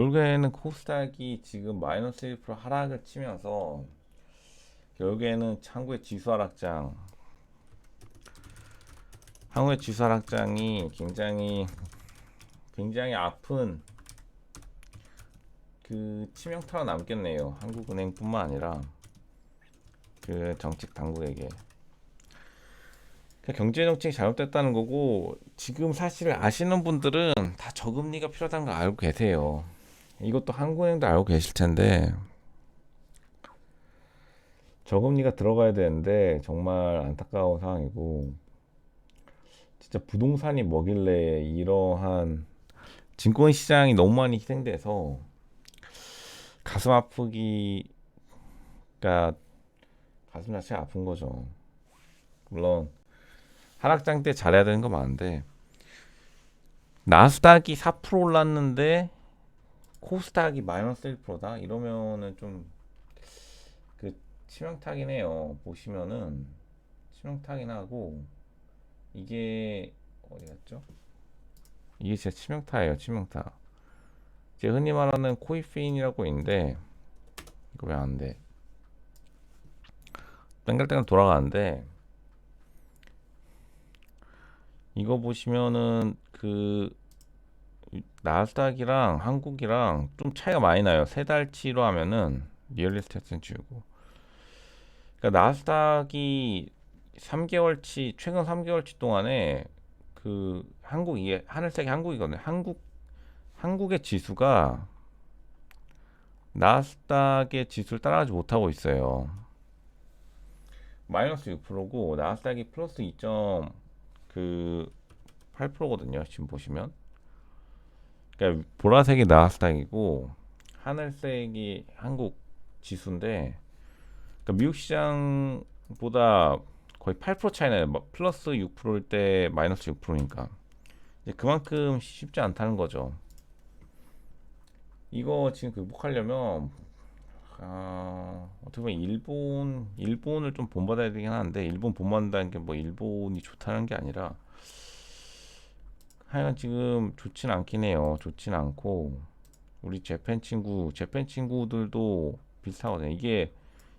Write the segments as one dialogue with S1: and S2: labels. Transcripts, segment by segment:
S1: 결국에는 코스닥이 지금 마이너스 1% 하락을 치면서 결국에는 한국의 지수 하락장 한국의 지수 하락장이 굉장히 굉장히 아픈 그 치명타가 남겠네요. 한국은행뿐만 아니라 그 정책 당국에게. 그러니까 경제 정책이 잘못됐다는 거고 지금 사실 아시는 분들은 다 저금리가 필요하다는 걸 알고 계세요. 이것도 한국은행도 알고 계실 텐데 저금리가 들어가야 되는데 정말 안타까운 상황이고 진짜 부동산이 뭐길래 이러한 증권 시장이 너무 많이 희생돼서 가슴 아프기가 가슴 자체가 아픈 거죠. 물론 하락장 때 잘해야 되는 거 많은데 나스닥이 4% 올랐는데 코스닥이 마이너스 1%다 이러면은 좀 그 치명타긴 해요. 보시면은 치명타긴 하고 이게 어디 갔죠? 이게 진짜 치명타예요. 치명타. 이제 흔히 말하는 코이페인이라고 있는데 이거 왜 안 돼? 땡글땡글 돌아가는데 이거 보시면은 그 나스닥이랑 한국이랑 좀 차이가 많이 나요. 세 달치로 하면은 리얼리스테이트는 지우고. 그러니까 나스닥이 3개월치 최근 3개월치 동안에 그 한국 이게 하늘색이 한국이거든요. 한국 한국의 지수가 나스닥의 지수를 따라가지 못하고 있어요. 마이너스 6%고 나스닥이 플러스 2.그 8%거든요. 지금 보시면. 그러니까 보라색이 나스닥이고 하늘색이 한국 지수인데 그러니까 미국 시장보다 거의 8% 차이나요. 뭐 플러스 6%일 때 마이너스 6%니까 이제 그만큼 쉽지 않다는 거죠. 이거 지금 극복하려면 아, 어떻게 보면 일본 일본을 좀 본받아야 되긴 하는데 일본 본받는다는 게 뭐 일본이 좋다는 게 아니라 하여간 지금 좋진 않긴 해요. 좋진 않고 우리 재팬 친구 재팬 친구들도 비슷하거든요. 이게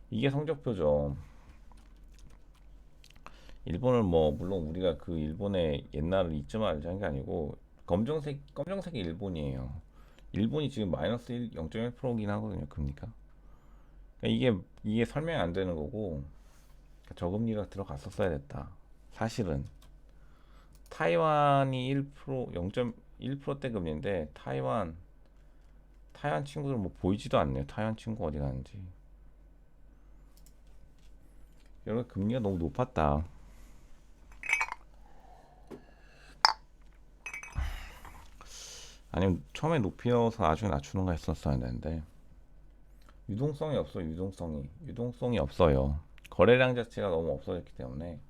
S1: 이게 성적표죠. 일본을 뭐 물론 우리가 그 일본의 옛날을 잊지 말자는 게 아니고 검정색 검정색이 일본이에요. 일본이 지금 마이너스 1, 0.1%긴 하거든요. 금리가. 그러니까 이게 이게 설명이 안 되는 거고 그러니까 저금리가 들어갔었어야 됐다. 사실은 타이완이 1% 0.1%대 금리인데 타이완 타이완 친구들 뭐 보이지도 않네요. 타이완 친구 어디 가는지. 여기 금리가 너무 높았다. 아니면 처음에 높여서 나중에 낮추는 거 했었어야 되는데 유동성이 없어 유동성이 유동성이 없어요 거래량 자체가 너무 없어졌기 때문에